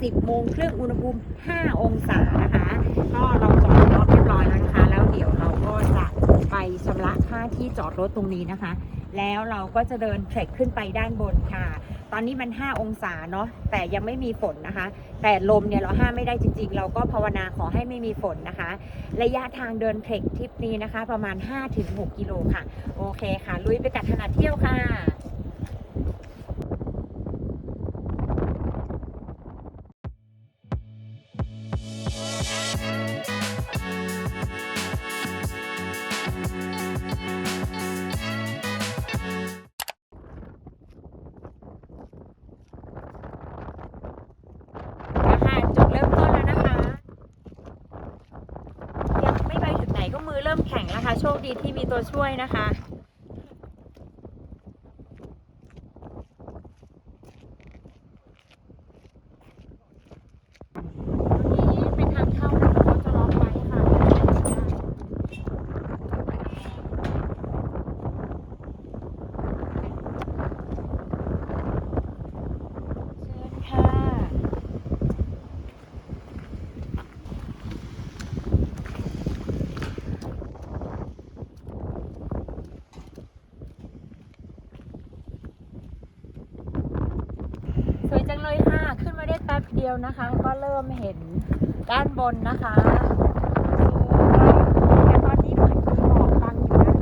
10โมงครึ่งอุณหภูมิ 5 องศานะคะ ก็เราจอดรถเรียบร้อยแล้วนะคะ แล้วเดี๋ยวเราก็จะไปชำระค่าที่จอดรถตรงนี้นะคะ แล้วเราก็จะเดินเทรคขึ้นไปด้านบนค่ะ ตอนนี้มัน 5 องศาเนาะแต่ยังไม่มีฝนนะคะ แต่ลมเนี่ยเราห้ามไม่ได้จริง ๆ เราก็ภาวนาขอให้ไม่มีฝนนะคะ ระยะทางเดินเทรคทริปนี้นะคะ ประมาณ 5-6 กิโลค่ะ โอเคค่ะ ลุยไปกัดถนัดเที่ยวค่ะ ค่ะโชคดีที่มีตัวช่วยนะคะตรงนี้เป็นทางเข้านะคะเขาจะล็อกไว้ค่ะเชิญค่ะ สวยจังเลยค่ะ ขึ้นมาได้แป๊บเดี ยวนะคะ ก็เริ่มเห็นด้านบนนะคะสวยแต่ตอนนี้เหมือนมีหมอกบังอยู่นะ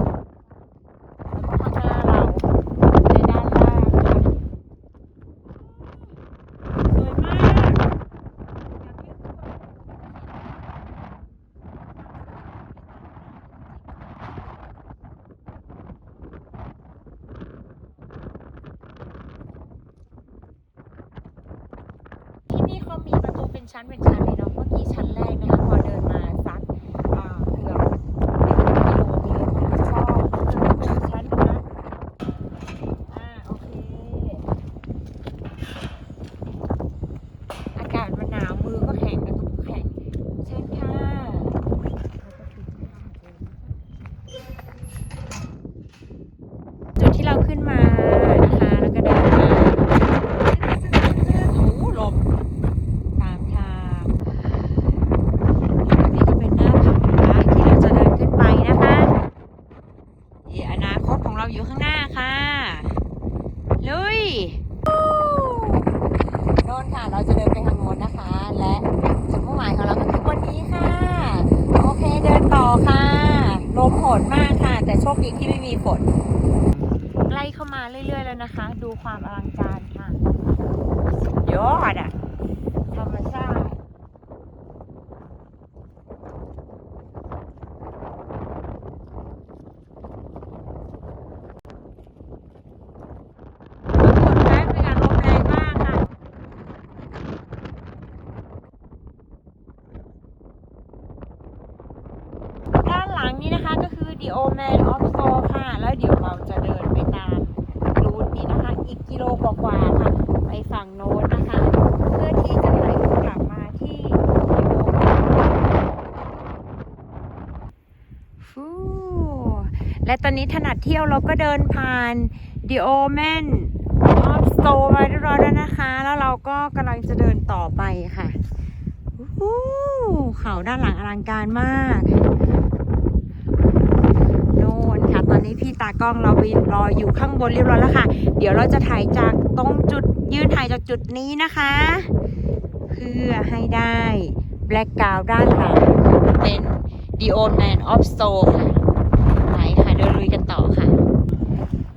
แล้วก็ข้างหน้าเราในด้านล่างค่ะสวยมากที่นี่เขามีประตู เป็นชั้นเป็นชั้นเลยเนาะ เมื่อกี้ชั้นแรกนะคะ พอเดินมาสักอ่าเกือบหนึ่งกิโลเมตรก็จะเป็นชั้นพักอ่าโอเค อากาศมันหนาวมือก็แข็งกระตุกแข็งเชิญค่ะ จุดที่เราขึ้นมานะคะ แล้วก็เดินมาโอ้โหลมตามทางนี่ก็เป็นหน้าผาที่เราจะเดินขึ้นไปนะคะอีอนาคตของเราอยู่ข้างหน้าค่ะ ลุยโน่น ค่ะ เราจะเดินไปทางโน้นนะคะ และจุดมุ่งหมายของเราก็คือวันนี้ค่ะ โอเคเดินต่อค่ะ ลมโหดมากค่ะ แต่โชคดีที่ไม่มีฝน ใกล้เข้ามาเรื่อยๆแล้วนะคะ ดูความอลังการค่ะยอดอะธรรมชาติฝนแรงเป็นการลมแรงมากค่ะ ด้า งนี้นะคะก็คือ The Old Man of Soul ค่ะ แล้วเดี๋ยวเราจะเดินไปตามรูทนี้นะคะ อีกกิโลกว่าๆค่ะ ไปฝั่งโน้นนะคะ เพื่อที่จะไหลกลับมาที่ The Old Man ฟูและตอนนี้ถนัดเที่ยวเราก็เดินผ่าน The Old Man of Soul มาเรียบร้อยแล้วนะคะ แล้วเราก็กำลังจะเดินต่อไปค่ะอู้หูเขาด้านหลังอลังการมาก ตอนนี้พี่ตากล้องเราไปรออยู่ข้างบนเรียบร้อยแล้วค่ะ เดี๋ยวเราจะถ่ายจากตรงจุดยืนถ่ายจากจุดนี้นะคะ เพื่อให้ได้แบล็กกราวด้านหลังเป็น The Old Man of Soul ค่ะไปค่ะเดินลุยกันต่อค่ะ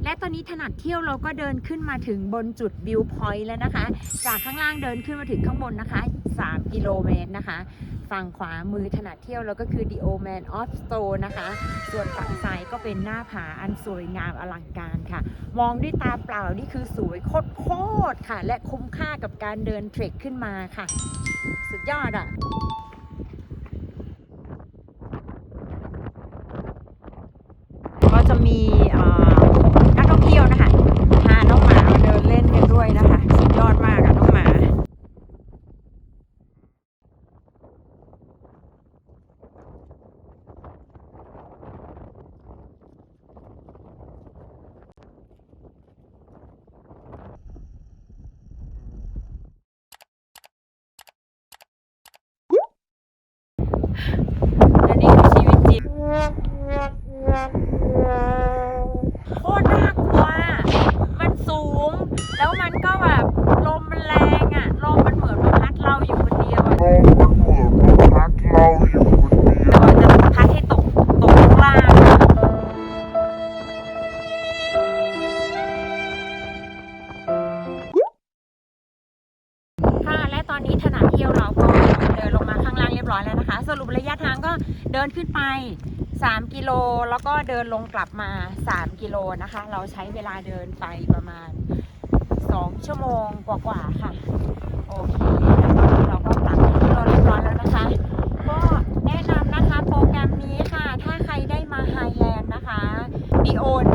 และตอนนี้ถนัดเที่ยวเราก็เดินขึ้นมาถึงบนจุดวิวพอยต์แล้วนะคะ จากข้างล่างเดินขึ้นมาถึงข้างบนนะคะ 3 กิโลเมตรนะคะ ฝั่งขวามือถนัดเที่ยวแล้วก็คือ The Old Man of Stone นะคะ ส่วนฝั่งซ้ายก็เป็นหน้าผาอันสวยงามอลังการค่ะ มองด้วยตาเปล่านี่คือสวยโคตรๆค่ะ และคุ้มค่ากับการเดินเทรคขึ้นมาค่ะ สุดยอดอะ ตอนนี้ถนัดเที่ยวเราก็เดินลงมาข้างล่างเรียบร้อยแล้วนะคะ สรุประยะทางก็เดินขึ้นไป 3 กิโลแล้วก็เดินลงกลับมา 3 กิโลนะคะ เราใช้เวลาเดินไปประมาณ 2 ชั่วโมงกว่าๆค่ะ โอเคแล้วก็เราก็กลับที่เราเรียบร้อยแล้วนะคะ ก็แนะนำนะคะโปรแกรมนี้ค่ะ ถ้าใครได้มาไฮแลนด์นะคะดีโอน